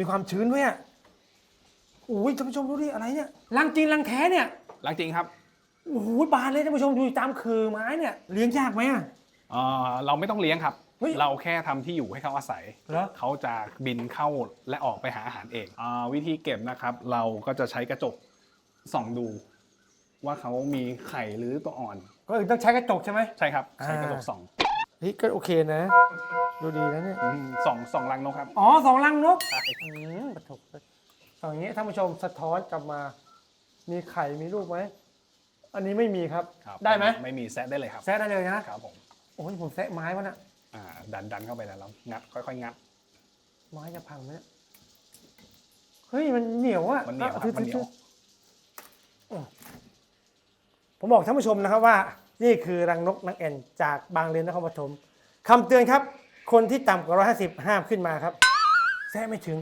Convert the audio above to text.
มีความชื้นด้วยอะอุ้ยท่านผู้ชมดูดิอะไรเนี่ยรังจริงรังแท้เนี่ยหลังจริงครับโอ้โหบานเลยท่านผู้ชมดูตามคือไม้เนี่ยเลี้ยงยากไหมอะ เอ่อเราไม่ต้องเลี้ยงครับ เฮ้ยเราแค่ทำที่อยู่ให้เขาอาศัย เหรอ เขาจะบินเข้าและออกไปหาอาหารเองอาวิธีเก็บนะครับ เราก็จะใช้กระจกส่องดู ว่าเขามีไข่หรือตัวอ่อน ก็คือต้องใช้กระจกใช่ไหม ใช่ครับ ใช้อ่ากระจกส่อง เฮ้ยก็โอเคนะ ดูดีนะเนี่ย อืมส่องส่องรังนกครับ อ๋อสองรังนกใช่อืมปะถกสองอย่างนี้ท่านผู้ชมสะท้อนกลับมา มีไข่มีลูกไหม อันนี้ไม่มีครับ ครับได้ไหมไม่มีแซะได้เลยครับแซะได้เลยนะ ครับผมโอ้ยผมแซะไม้วะน่ะ อ่าดันดันเข้าไปแล้วเรางัดค่อยๆงัด ไม้จะพังไหมเนี่ย เฮ้ยมันเหนียวอะมันเหนียวครับถือมันเหนียวถือถือผมบอกท่านผู้ชมนะครับว่า นี่คือรังนกนางแอ่นจากบางเลนนครปฐมคำเตือนครับ คนที่ต่ำกว่า 150 ห้ามขึ้นมาครับ แท้ไม่ถึง